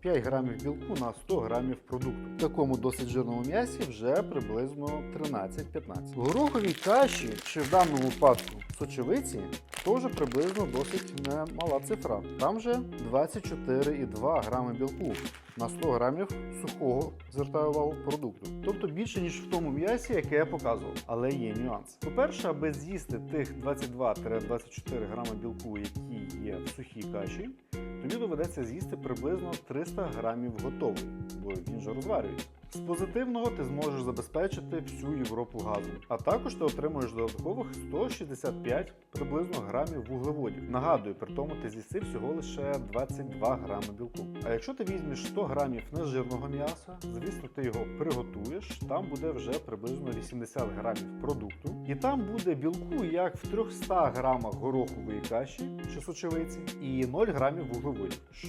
5 грамів білку на 100 грамів продукту. В такому досить жирному м'ясі вже приблизно 13-15. В гороховій каші, чи в даному випадку сочевиці, теж приблизно досить немала цифра. Там же 24,2 грами білку на 100 грамів сухого, звертаю увагу, продукту. Тобто більше, ніж в тому м'ясі, яке я показував. Але є нюанс. По-перше, аби з'їсти тих 22-24 грами білку, які є в сухій каші, тобі доведеться з'їсти приблизно 300 грамів готовий, бо він же розварюється. З позитивного ти зможеш забезпечити всю Європу газом, а також ти отримуєш додаткових 165 приблизно грамів вуглеводів. Нагадую, при тому ти з'їси всього лише 22 грами білку. А якщо ти візьмеш 100 грамів нежирного м'яса, звісно, ти його приготуєш, там буде вже приблизно 80 грамів продукту, і там буде білку як в 300 грамах горохової каші чи сочевиці, і 0 грамів вуглеводів, що